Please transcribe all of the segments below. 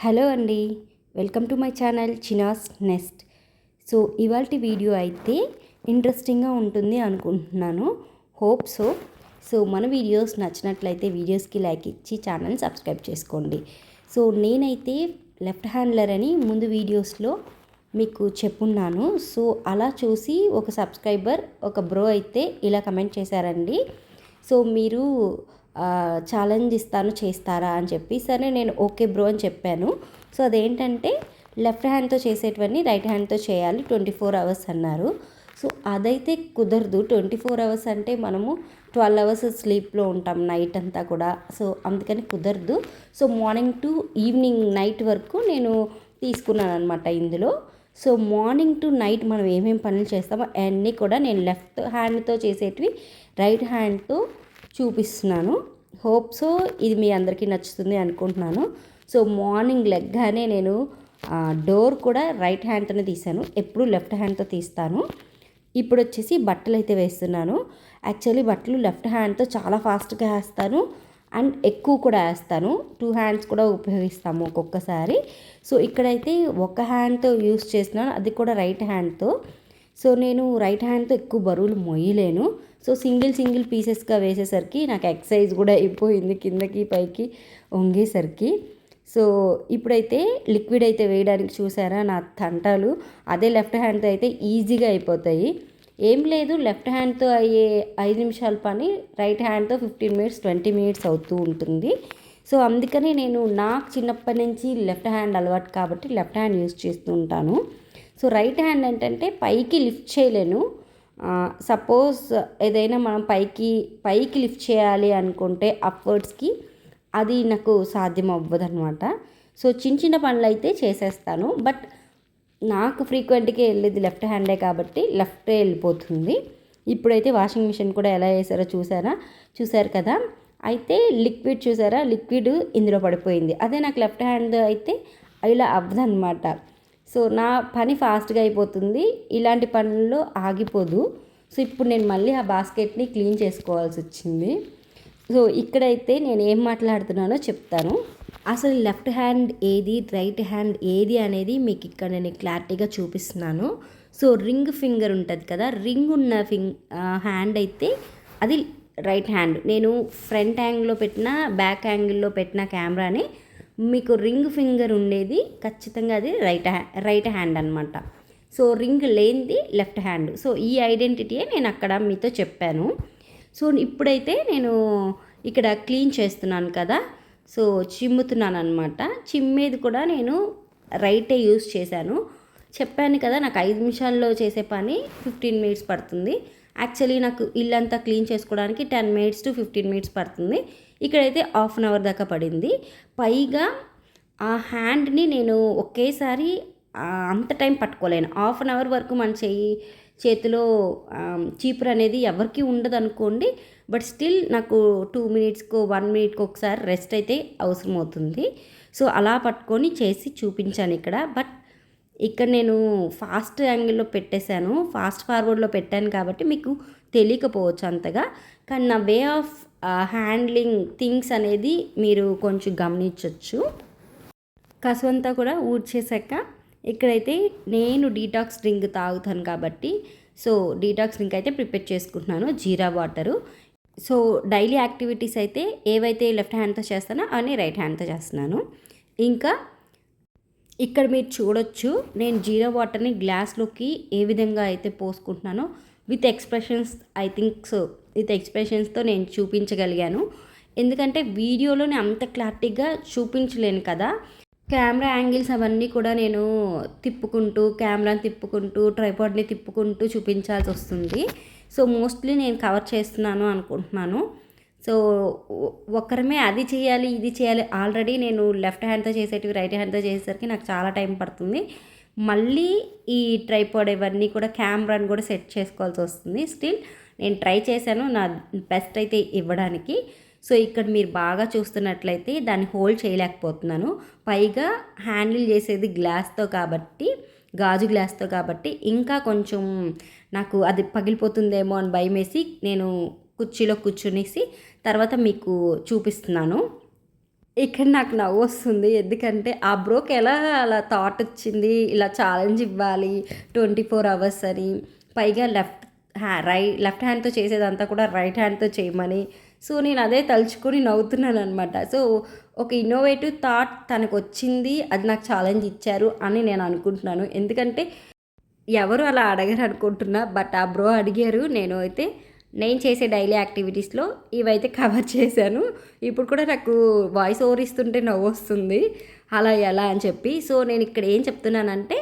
Hello అండి welcome to my channel Chinna's nest. So ఇవాళ video అయితే ఇంట్రెస్టింగ్గా ఉంటుంది అనుకుంటున్నాను. Hope so. సో మన వీడియోస్ నచ్చినట్లయితే వీడియోస్కి లైక్ ఇచ్చి ఛానల్ సబ్స్క్రైబ్ చేసుకోండి. సో నేనైతే లెఫ్ట్ హ్యాండ్లర్ అని ముందు వీడియోస్లో మీకు చెప్పున్నాను. సో అలా చూసి ఒక సబ్స్క్రైబర్ ఒక బ్రో అయితే ఇలా కమెంట్ చేశారండి. సో మీరు ఛాలెంజ్ ఇస్తాను చేస్తారా అని చెప్పి. సరే నేను ఓకే బ్రో అని చెప్పాను. సో అదేంటంటే లెఫ్ట్ హ్యాండ్తో చేసేటివన్నీ రైట్ హ్యాండ్తో చేయాలి. ట్వంటీ ఫోర్ అవర్స్ అన్నారు. సో అదైతే కుదరదు. ట్వంటీ ఫోర్ అవర్స్ అంటే మనము ట్వెల్వ్ అవర్స్ స్లీప్లో ఉంటాం నైట్ అంతా కూడా. సో అందుకని కుదరదు. So morning to evening night వరకు నేను తీసుకున్నాను అనమాట ఇందులో. సో మార్నింగ్ టు నైట్ మనం ఏమేమి పనులు చేస్తామో అన్నీ కూడా నేను లెఫ్ట్ హ్యాండ్తో చేసేటివి రైట్ హ్యాండ్తో చూపిస్తున్నాను. హోప్ సో ఇది మీ అందరికీ నచ్చుతుంది అనుకుంటున్నాను. సో మార్నింగ్ లెగ్గానే నేను డోర్ కూడా రైట్ హ్యాండ్తోనే తీసాను ఎప్పుడు లెఫ్ట్ హ్యాండ్తో తీస్తాను. ఇప్పుడు వచ్చేసి బట్టలు అయితే వేస్తున్నాను. యాక్చువల్లీ బట్టలు లెఫ్ట్ హ్యాండ్తో చాలా ఫాస్ట్గా వేస్తాను. అండ్ ఎక్కువ కూడా వేస్తాను. టూ హ్యాండ్స్ కూడా ఉపయోగిస్తాము ఒక్కొక్కసారి. సో ఇక్కడైతే ఒక హ్యాండ్తో యూస్ చేస్తున్నాను. అది కూడా రైట్ హ్యాండ్తో సో నేను రైట్ హ్యాండ్తో ఎక్కువ బరువులు మొయ్యలేను సో సింగిల్ సింగిల్ పీసెస్గా వేసేసరికి నాకు ఎక్సైజ్ కూడా అయిపోయింది కిందకి పైకి వంగేసరికి. సో ఇప్పుడైతే లిక్విడ్ అయితే వేయడానికి చూసారా నా తంటాలు. అదే లెఫ్ట్ హ్యాండ్తో అయితే ఈజీగా అయిపోతాయి. ఏం లేదు లెఫ్ట్ హ్యాండ్తో అయ్యే ఐదు నిమిషాల పని రైట్ హ్యాండ్తో ఫిఫ్టీన్ మినిట్స్ ట్వంటీ మినిట్స్ అవుతూ ఉంటుంది. సో అందుకని నేను నాకు చిన్నప్పటి నుంచి లెఫ్ట్ హ్యాండ్ అలవాటు కాబట్టి లెఫ్ట్ హ్యాండ్ యూస్ చేస్తూ ఉంటాను. సో రైట్ హ్యాండ్ ఏంటంటే పైకి లిఫ్ట్ చేయలేను. సపోజ్ ఏదైనా మనం పైకి పైకి లిఫ్ట్ చేయాలి అనుకుంటే అప్వర్డ్స్కి అది నాకు సాధ్యం అవ్వదనమాట సో చిన్న చిన్న పనులు అయితే చేసేస్తాను. బట్ నాకు ఫ్రీక్వెంట్గా వెళ్ళేది లెఫ్ట్ హ్యాండే కాబట్టి లెఫ్టే వెళ్ళిపోతుంది. ఇప్పుడైతే వాషింగ్ మిషన్ కూడా ఎలా వేసారో చూసారా? చూసారు కదా? అయితే లిక్విడ్ చూసారా? లిక్విడ్ ఇందులో పడిపోయింది. అదే నాకు లెఫ్ట్ హ్యాండ్ అయితే ఇలా అవ్వదన్నమాట. సో నా పని ఫాస్ట్గా అయిపోతుంది. ఇలాంటి పనుల్లో ఆగిపోదు. సో ఇప్పుడు నేను మళ్ళీ ఆ బాస్కెట్ని క్లీన్ చేసుకోవాల్సి వచ్చింది. సో ఇక్కడైతే నేను ఏం మాట్లాడుతున్నానో చెప్తాను. అసలు లెఫ్ట్ హ్యాండ్ ఏది రైట్ హ్యాండ్ ఏది అనేది మీకు ఇక్కడ నేను క్లారిటీగా చూపిస్తున్నాను. సో రింగ్ ఫింగర్ ఉంటుంది కదా రింగ్ ఉన్న ఫింగ్ హ్యాండ్ అయితే అది రైట్ హ్యాండ్. నేను ఫ్రంట్ యాంగిల్లో పెట్టిన బ్యాక్ యాంగిల్లో పెట్టిన కెమెరాని మీకు రింగ్ ఫింగర్ ఉండేది ఖచ్చితంగా అది రైట్ హ్యాండ్ రైట్ హ్యాండ్ అనమాట సో రింగ్ లేనిది లెఫ్ట్ హ్యాండ్. సో ఈ ఐడెంటిటీయే నేను అక్కడ మీతో చెప్పాను. సో ఇప్పుడైతే నేను ఇక్కడ క్లీన్ చేస్తున్నాను కదా సో చిమ్ముతున్నాను అనమాట చిమ్మేది కూడా నేను రైటే యూస్ చేశాను. చెప్పాను కదా నాకు ఐదు నిమిషాల్లో చేసే పని ఫిఫ్టీన్ మినిట్స్ పడుతుంది. యాక్చువల్లీ నాకు ఇల్లంతా క్లీన్ చేసుకోవడానికి ten minutes to fifteen minutes పడుతుంది. ఇక్కడైతే హాఫ్ అన్ అవర్ దాకా పడింది. పైగా ఆ హ్యాండ్ని నేను ఒకేసారి అంత టైం పట్టుకోలేను. హాఫ్ అన్ అవర్ వరకు మన చెయ్యి చేతిలో చీపురు అనేది ఎవరికి ఉండదు అనుకోండి. బట్ స్టిల్ నాకు టూ మినిట్స్కో వన్ మినిట్కి ఒకసారి రెస్ట్ అయితే అవసరం అవుతుంది సో అలా పట్టుకొని చేసి చూపించాను ఇక్కడ. బట్ ఇక్కడ నేను ఫాస్ట్ యాంగిల్లో పెట్టేశాను. ఫాస్ట్ ఫార్వర్డ్లో పెట్టాను కాబట్టి మీకు తెలియకపోవచ్చు అంతగా. కానీ నా వే ఆఫ్ హ్యాండ్లింగ్ థింగ్స్ అనేది మీరు కొంచెం గమనించవచ్చు కసువంతా కూడా ఊడ్చేశాక ఇక్కడైతే నేను డీటాక్స్ డ్రింక్ తాగుతాను కాబట్టి సో డీటాక్స్ డ్రింక్ అయితే ప్రిపేర్ చేసుకుంటున్నాను జీరా వాటరు. సో డైలీ యాక్టివిటీస్ అయితే ఏవైతే లెఫ్ట్ హ్యాండ్తో చేస్తానో అవన్నీ రైట్ హ్యాండ్తో చేస్తున్నాను. ఇంకా ఇక్కడ మీరు చూడొచ్చు నేను జీరా వాటర్ని గ్లాస్లోకి ఏ విధంగా అయితే పోసుకుంటున్నానో with expressions I think so with ఎక్స్ప్రెషన్స్తో నేను చూపించగలిగాను. ఎందుకంటే వీడియోలో నేను అంత క్లారిటీగా చూపించలేను కదా. కెమెరా యాంగిల్స్ అవన్నీ కూడా నేను తిప్పుకుంటూ కెమెరాని తిప్పుకుంటూ ట్రైపాడ్ని తిప్పుకుంటూ చూపించాల్సి వస్తుంది. సో మోస్ట్లీ నేను కవర్ చేస్తున్నాను అనుకుంటున్నాను. సో ఒక్కరమే అది చేయాలి ఇది చేయాలి. ఆల్రెడీ నేను లెఫ్ట్ హ్యాండ్తో చేసేటివి రైట్ హ్యాండ్తో చేసేసరికి నాకు చాలా టైం పడుతుంది. మళ్ళీ ఈ ట్రైపాడ్ ఇవన్నీ కూడా కెమెరాని కూడా సెట్ చేసుకోవాల్సి వస్తుంది. స్టిల్ నేను ట్రై చేశాను నా బెస్ట్ అయితే ఇవ్వడానికి. సో ఇక్కడ మీరు బాగా చూస్తున్నట్లయితే దాన్ని హోల్డ్ చేయలేకపోతున్నాను. పైగా హ్యాండిల్ చేసేది గ్లాస్తో కాబట్టి గాజు గ్లాస్తో కాబట్టి ఇంకా కొంచెం నాకు అది పగిలిపోతుందేమో అని భయమేసి నేను కుర్చీలో కూర్చునేసి తర్వాత మీకు చూపిస్తున్నాను. ఇక్కడ నాకు నవ్వు వస్తుంది. ఎందుకంటే ఆ బ్రోకి ఎలా అలా థాట్ వచ్చింది? ఇలా ఛాలెంజ్ ఇవ్వాలి. ట్వంటీ ఫోర్ అవర్స్ అని. పైగా లెఫ్ట్ హ్యా రైట్ లెఫ్ట్ హ్యాండ్తో చేసేదంతా కూడా రైట్ హ్యాండ్తో చేయమని. సో నేను అదే తలుచుకొని నవ్వుతున్నాను అనమాట సో ఒక ఇన్నోవేటివ్ థాట్ తనకు వచ్చింది. అది నాకు ఛాలెంజ్ ఇచ్చారు అని నేను అనుకుంటున్నాను. ఎందుకంటే ఎవరు అలా అడగరు అనుకుంటున్నా బట్ ఆ బ్రో అడిగారు. నేను అయితే నేను చేసే డైలీ యాక్టివిటీస్లో ఇవైతే కవర్ చేశాను. ఇప్పుడు కూడా నాకు వాయిస్ ఓవర్ ఇస్తుంటే నవ్వు వస్తుంది. అలా ఎలా అని చెప్పి. సో నేను ఇక్కడ ఏం చెప్తున్నానంటే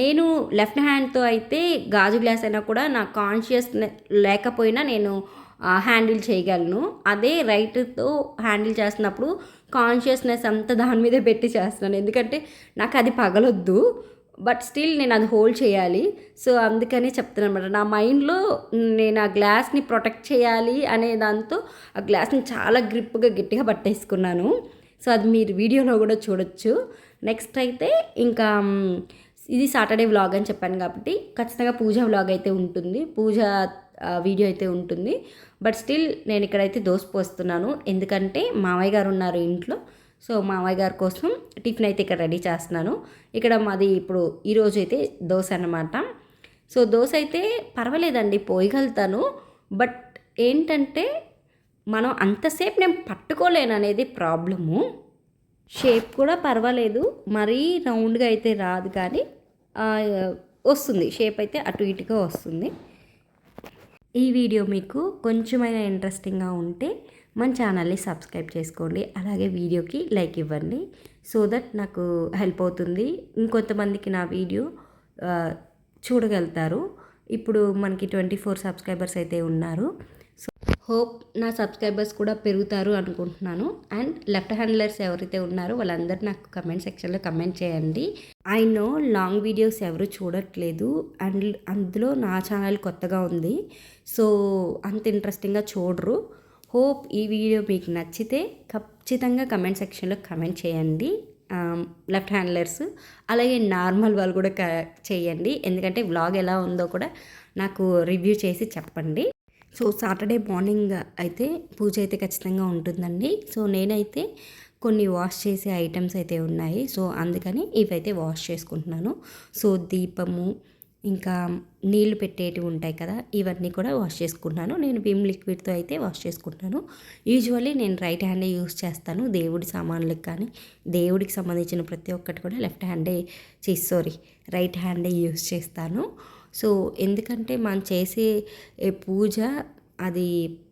నేను లెఫ్ట్ హ్యాండ్తో అయితే గాజు గ్లాస్ అయినా కూడా నా కాన్షియస్ లేకపోయినా నేను హ్యాండిల్ చేయగలను. అదే రైట్తో హ్యాండిల్ చేస్తున్నప్పుడు కాన్షియస్నెస్ అంతా దాని మీదే పెట్టి చేస్తున్నాను. ఎందుకంటే నాకు అది పగలొద్దు. బట్ స్టిల్ నేను అది హోల్డ్ చేయాలి. సో అందుకనే చెప్తున్నాను అనమాట నా మైండ్లో నేను ఆ గ్లాస్ని ప్రొటెక్ట్ చేయాలి అనే దాంతో ఆ గ్లాస్ని చాలా గ్రిప్గా గట్టిగా పట్టేసుకున్నాను. సో అది మీరు వీడియోలో కూడా చూడొచ్చు. నెక్స్ట్ అయితే ఇంకా ఇది సాటర్డే వ్లాగ్ అని చెప్పాను కాబట్టి ఖచ్చితంగా పూజ వ్లాగ్ అయితే ఉంటుంది. పూజ వీడియో అయితే ఉంటుంది. బట్ స్టిల్ నేను ఇక్కడైతే దోశ పోస్తున్నాను. ఎందుకంటే మామయ్య గారు ఉన్నారు ఇంట్లో. సో మామయ్య గారి కోసం టిఫిన్ అయితే ఇక్కడ రెడీ చేస్తున్నాను. ఇక్కడ మాది ఇప్పుడు ఈరోజు అయితే దోశ అన్నమాట. సో దోశ అయితే పర్వాలేదండి పోయగలుగుతాను. బట్ ఏంటంటే మనం అంతసేపు నేను పట్టుకోలేను అనేది ప్రాబ్లము. షేప్ కూడా పర్వాలేదు మరీ రౌండ్గా అయితే రాదు కానీ వస్తుంది. షేప్ అయితే అటు ఇటుగా వస్తుంది. ఈ వీడియో మీకు కొంచెమైనా ఇంట్రెస్టింగ్గా ఉంటే మన ఛానల్ని సబ్స్క్రైబ్ చేసుకోండి. అలాగే వీడియోకి లైక్ ఇవ్వండి. సో దట్ నాకు హెల్ప్ అవుతుంది. ఇంకొంతమందికి నా వీడియో చూడగలుగుతారు. ఇప్పుడు మనకి ట్వంటీ ఫోర్ సబ్స్క్రైబర్స్ అయితే ఉన్నారు. సో హోప్ నా సబ్స్క్రైబర్స్ కూడా పెరుగుతారు అనుకుంటున్నాను. అండ్ లెఫ్ట్ హ్యాండ్లర్స్ ఎవరైతే ఉన్నారో వాళ్ళందరూ నాకు కమెంట్ సెక్షన్లో కమెంట్ చేయండి. ఐ నో లాంగ్ వీడియోస్ ఎవరు చూడట్లేదు. అండ్ అందులో నా ఛానల్ కొత్తగా ఉంది. సో అంత ఇంట్రెస్టింగ్గా చూడరు. హోప్ ఈ వీడియో మీకు నచ్చితే ఖచ్చితంగా కమెంట్ సెక్షన్లో కమెంట్ చేయండి. లెఫ్ట్ హ్యాండ్లర్స్ అలాగే నార్మల్ వాళ్ళు కూడా చేయండి. ఎందుకంటే వ్లాగ్ ఎలా ఉందో కూడా నాకు రివ్యూ చేసి చెప్పండి. సో సాటర్డే మార్నింగ్ అయితే పూజ అయితే ఖచ్చితంగా ఉంటుందండి. సో నేనైతే కొన్ని వాష్ చేసే ఐటమ్స్ అయితే ఉన్నాయి. సో అందుకని ఇవైతే వాష్ చేసుకుంటున్నాను. సో దీపము ఇంకా నీళ్ళు పెట్టేటివి ఉంటాయి కదా ఇవన్నీ కూడా వాష్ చేసుకుంటున్నాను. నేను విమ్ లిక్విడ్తో అయితే వాష్ చేసుకుంటాను యూజువల్లీ నేను రైట్ హ్యాండే యూస్ చేస్తాను దేవుడి సామాన్లకు కానీ దేవుడికి సంబంధించిన ప్రతి ఒక్కటి కూడా లెఫ్ట్ హ్యాండే చేసి సారీ రైట్ హ్యాండే యూస్ చేస్తాను. సో ఎందుకంటే మనం చేసే పూజ అది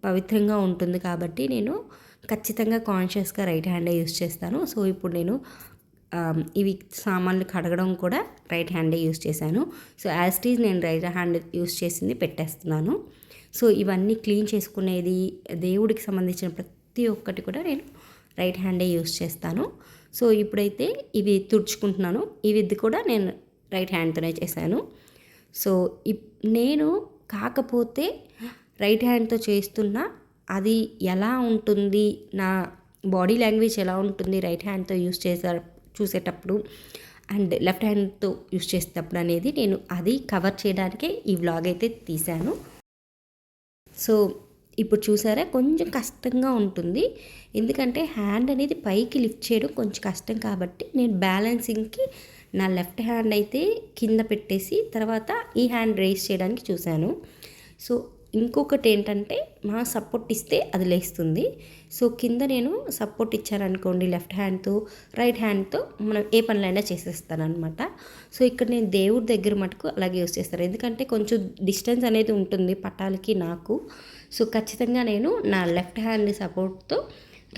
పవిత్రంగా ఉంటుంది కాబట్టి నేను ఖచ్చితంగా కాన్షియస్గా రైట్ హ్యాండే యూస్ చేస్తాను. సో ఇప్పుడు నేను ఇవి సామాన్లు కడగడం కూడా రైట్ హ్యాండే యూస్ చేశాను. సో యాజ్ టీజ్ నేను రైట్ హ్యాండ్ యూస్ చేసింది పెట్టేస్తున్నాను. సో ఇవన్నీ క్లీన్ చేసుకునేది దేవుడికి సంబంధించిన ప్రతి ఒక్కటి కూడా నేను రైట్ హ్యాండే యూస్ చేస్తాను. సో ఇప్పుడైతే ఇవి తుడుచుకుంటున్నాను. ఇవి కూడా నేను రైట్ హ్యాండ్తోనే చేశాను. సో నేను కాకపోతే రైట్ హ్యాండ్తో చేస్తున్నా అది ఎలా ఉంటుంది? నా బాడీ లాంగ్వేజ్ ఎలా ఉంటుంది రైట్ హ్యాండ్తో యూస్ చేసే చూసేటప్పుడు అండ్ లెఫ్ట్ హ్యాండ్తో యూస్ చేసేటప్పుడు అనేది నేను అది కవర్ చేయడానికే ఈ వ్లాగ్ అయితే తీశాను. సో ఇప్పుడు చూసారా? కొంచెం కష్టంగా ఉంటుంది. ఎందుకంటే హ్యాండ్ అనేది పైకి లిఫ్ట్ చేయడం కొంచెం కష్టం కాబట్టి నేను బ్యాలెన్సింగ్కి నా లెఫ్ట్ హ్యాండ్ అయితే కింద పెట్టేసి తర్వాత ఈ హ్యాండ్ రేస్ చేయడానికి చూశాను. సో ఇంకొకటి ఏంటంటే మా సపోర్ట్ ఇస్తే అది లేస్తుంది. సో కింద నేను సపోర్ట్ ఇచ్చారనుకోండి లెఫ్ట్ హ్యాండ్తో రైట్ హ్యాండ్తో మనం ఏ పనులైనా చేసేస్తాను అనమాట సో ఇక్కడ నేను దేవుడి దగ్గర మటుకు అలాగే యూస్ చేస్తాను. ఎందుకంటే కొంచెం డిస్టెన్స్ అనేది ఉంటుంది పట్టాలకి నాకు. సో ఖచ్చితంగా నేను నా లెఫ్ట్ హ్యాండ్ సపోర్ట్తో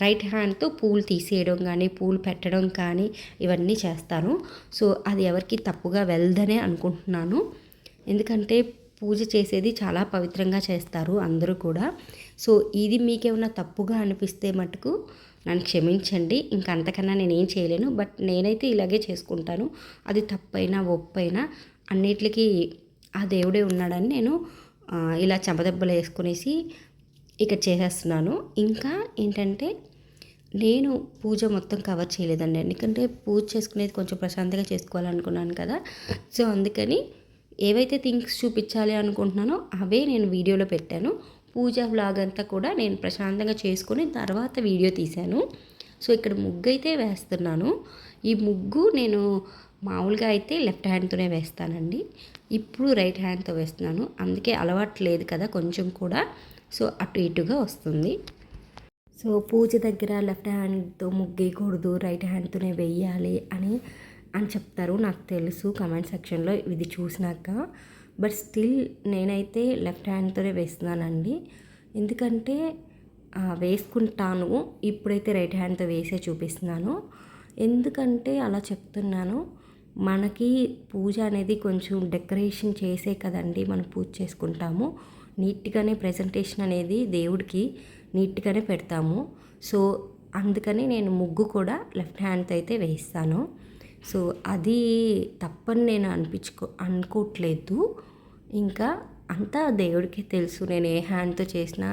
రైట్ హ్యాండ్తో పూలు తీసేయడం కానీ పూలు పెట్టడం కానీ ఇవన్నీ చేస్తాను. సో అది ఎవరికి తప్పుగా వెళ్దనే అనుకుంటున్నాను. ఎందుకంటే పూజ చేసేది చాలా పవిత్రంగా చేస్తారు అందరూ కూడా. సో ఇది మీకేమన్నా తప్పుగా అనిపిస్తే మటుకు నన్ను క్షమించండి. ఇంకా అంతకన్నా నేనేం చేయలేను. బట్ నేనైతే ఇలాగే చేసుకుంటాను. అది తప్పైనా ఒప్పైనా అన్నిటికీ ఆ దేవుడే ఉన్నాడని నేను ఇలా చెంపదెబ్బలు వేసుకునేసి ఇక్కడ చేసేస్తున్నాను. ఇంకా ఏంటంటే నేను పూజ మొత్తం కవర్ చేయలేదండి. ఎందుకంటే పూజ చేసుకునేది కొంచెం ప్రశాంతంగా చేసుకోవాలనుకున్నాను కదా. సో అందుకని ఏవైతే థింగ్స్ చూపించాలి అనుకుంటున్నానో అవే నేను వీడియోలో పెట్టాను. పూజ వ్లాగ్ అంతా కూడా నేను ప్రశాంతంగా చేసుకుని తర్వాత వీడియో తీశాను. సో ఇక్కడ ముగ్గు అయితే వేస్తున్నాను. ఈ ముగ్గు నేను మామూలుగా అయితే లెఫ్ట్ హ్యాండ్తోనే వేస్తానండి. ఇప్పుడు రైట్ హ్యాండ్తో వేస్తున్నాను. అందుకే అలవాటు లేదు కదా కొంచెం కూడా. సో అటు ఇటుగా వస్తుంది. సో పూజ దగ్గర లెఫ్ట్ హ్యాండ్తో ముగ్గేయకూడదు రైట్ హ్యాండ్తోనే వేయాలి అని అని చెప్తారు. నాకు తెలుసు కమెంట్ సెక్షన్లో ఇది చూసినాక. బట్ స్టిల్ నేనైతే లెఫ్ట్ హ్యాండ్తోనే వేస్తున్నానండి. ఎందుకంటే వేసుకుంటాను. ఇప్పుడైతే రైట్ హ్యాండ్తో వేసే చూపిస్తున్నాను. ఎందుకంటే అలా చెప్తున్నాను. మనకి పూజ అనేది కొంచెం డెకరేషన్ చేసే కదండి మనం పూజ చేసుకుంటాము. నీట్గానే ప్రజెంటేషన్ అనేది దేవుడికి నీట్గానే పెడతాము. సో అందుకని నేను ముగ్గు కూడా లెఫ్ట్ హ్యాండ్తో అయితే వేస్తాను సో అది తప్పని నేను అనిపించుకో అనుకోవట్లేదు ఇంకా అంతా దేవుడికి తెలుసు. నేను ఏ హ్యాండ్తో చేసినా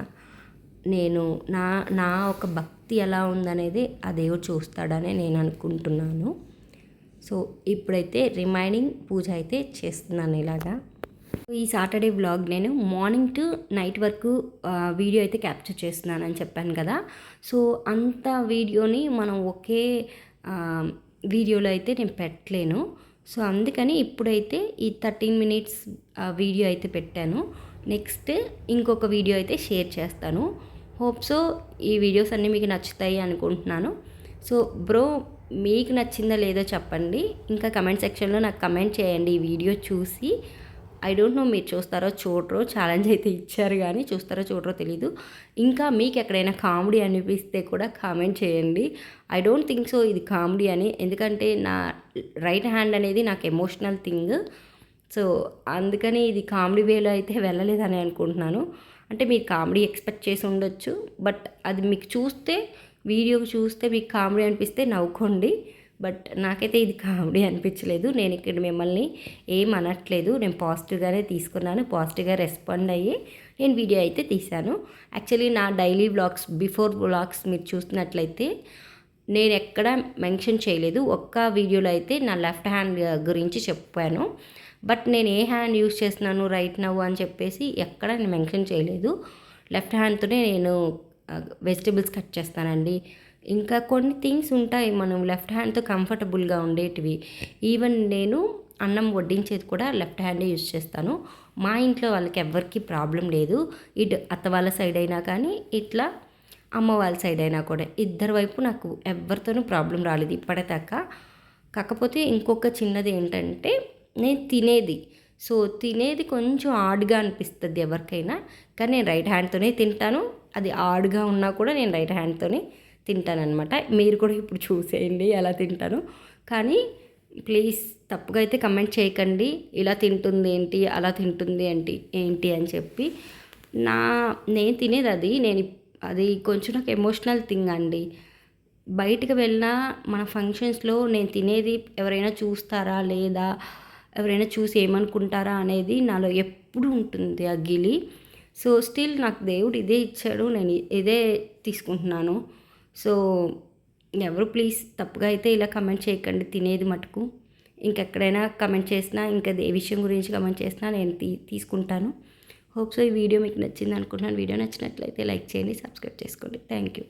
నేను నా నా ఒక భక్తి ఎలా ఉందనేది ఆ దేవుడు చూస్తాడని నేను అనుకుంటున్నాను. సో ఇప్పుడైతే రిమైనింగ్ పూజ అయితే చేస్తున్నాను ఇలాగా. ఈ సాటర్డే వ్లాగ్ నేను మార్నింగ్ టు నైట్ వరకు వీడియో అయితే క్యాప్చర్ చేస్తున్నానని చెప్పాను కదా. సో అంత వీడియోని మనం ఒకే వీడియోలో అయితే నేను పెట్టలేను. సో అందుకని ఇప్పుడైతే ఈ థర్టీన్ మినిట్స్ వీడియో అయితే పెట్టాను. నెక్స్ట్ ఇంకొక వీడియో అయితే షేర్ చేస్తాను. హోప్ సో ఈ వీడియోస్ అన్నీ మీకు నచ్చుతాయి అనుకుంటున్నాను. సో బ్రో మీకు నచ్చిందా లేదో చెప్పండి. ఇంకా కమెంట్ సెక్షన్లో నాకు కమెంట్ చేయండి ఈ వీడియో చూసి. ఐ డోంట్ నో మీరు చూస్తారో చూడరో ఛాలెంజ్ అయితే ఇచ్చారు కానీ చూస్తారో చూడరో తెలీదు. ఇంకా మీకు ఎక్కడైనా కామెడీ అనిపిస్తే కూడా కామెంట్ చేయండి. ఐ డోంట్ థింక్ సో ఇది కామెడీ అని. ఎందుకంటే నా రైట్ హ్యాండ్ అనేది నాకు ఎమోషనల్ థింగ్ సో అందుకని ఇది కామెడీ వేలో అయితే వెళ్ళలేదని అనుకుంటున్నాను. అంటే మీరు కామెడీ ఎక్స్పెక్ట్ చేసి ఉండొచ్చు బట్ అది మీకు చూస్తే వీడియో చూస్తే మీకు కామెడీ అనిపిస్తే నవ్వుకోండి. బట్ నాకైతే ఇది కామెడీ అనిపించలేదు. నేను ఇక్కడ మిమ్మల్ని ఏం అనట్లేదు. నేను పాజిటివ్గానే తీసుకున్నాను. పాజిటివ్గా రెస్పాండ్ అయ్యి నేను వీడియో అయితే తీశాను. యాక్చువల్లీ నా డైలీ వ్లాగ్స్ బిఫోర్ వ్లాగ్స్ మీరు చూసినట్లయితే నేను ఎక్కడ మెన్షన్ చేయలేదు. ఒక్క వీడియోలో అయితే నా లెఫ్ట్ హ్యాండ్ గురించి చెప్పాను. బట్ నేను ఏ హ్యాండ్ యూస్ చేస్తున్నాను రైట్ నవ్వు అని చెప్పేసి ఎక్కడ నేను మెన్షన్ చేయలేదు. లెఫ్ట్ హ్యాండ్తోనే నేను వెజిటబుల్స్ కట్ చేస్తానండి. ఇంకా కొన్ని థింగ్స్ ఉంటాయి మనం లెఫ్ట్ హ్యాండ్తో కంఫర్టబుల్గా ఉండేటివి. ఈవెన్ నేను అన్నం వడ్డించేది కూడా లెఫ్ట్ హ్యాండే యూజ్ చేస్తాను. మా ఇంట్లో వాళ్ళకి ఎవరికి ప్రాబ్లం లేదు. ఇటు అత్త వాళ్ళ సైడ్ అయినా కానీ ఇట్లా అమ్మ వాళ్ళ సైడ్ అయినా కూడా. ఇద్దరు వైపు నాకు ఎవరితోనూ ప్రాబ్లం రాలేదు ఇప్పటిదాకా. కాకపోతే ఇంకొక చిన్నది ఏంటంటే నేను తినేది. సో తినేది కొంచెం ఆడ్గా అనిపిస్తుంది ఎవరికైనా. కానీ నేను రైట్ హ్యాండ్తోనే తింటాను. అది ఆడ్గా ఉన్నా కూడా నేను రైట్ హ్యాండ్తోనే తింటానమాట మీరు కూడా ఇప్పుడు చూసేయండి ఎలా తింటాను కానీ ప్లీజ్ తప్పుగా అయితే కమెంట్ చేయకండి. ఇలా తింటుంది ఏంటి అలా తింటుంది ఏంటి ఏంటి అని చెప్పి. నా నేను తినేది అది నేను అది కొంచెం నాకు ఎమోషనల్ థింగ్ అండి. బయటకు వెళ్ళినా మన ఫంక్షన్స్లో నేను తినేది ఎవరైనా చూస్తారా లేదా ఎవరైనా చూసి ఏమనుకుంటారా అనేది నాలో ఎప్పుడు ఉంటుంది ఆ గిలి. సో స్టిల్ నాకు దేవుడు ఇదే ఇచ్చాడు నేను ఇదే తీసుకుంటున్నాను. సో ఎవరు ప్లీజ్ తప్పుగా అయితే ఇలా కమెంట్ చేయకండి తినేది మటుకు. ఇంకెక్కడైనా కమెంట్ చేసినా ఇంకా ఏ విషయం గురించి కమెంట్ చేసినా నేను తీ తీసుకుంటాను. హోప్ సో ఈ వీడియో మీకు నచ్చింది అనుకుంటున్నాను. వీడియో నచ్చినట్లయితే లైక్ చేయండి సబ్స్క్రైబ్ చేసుకోండి. Thank you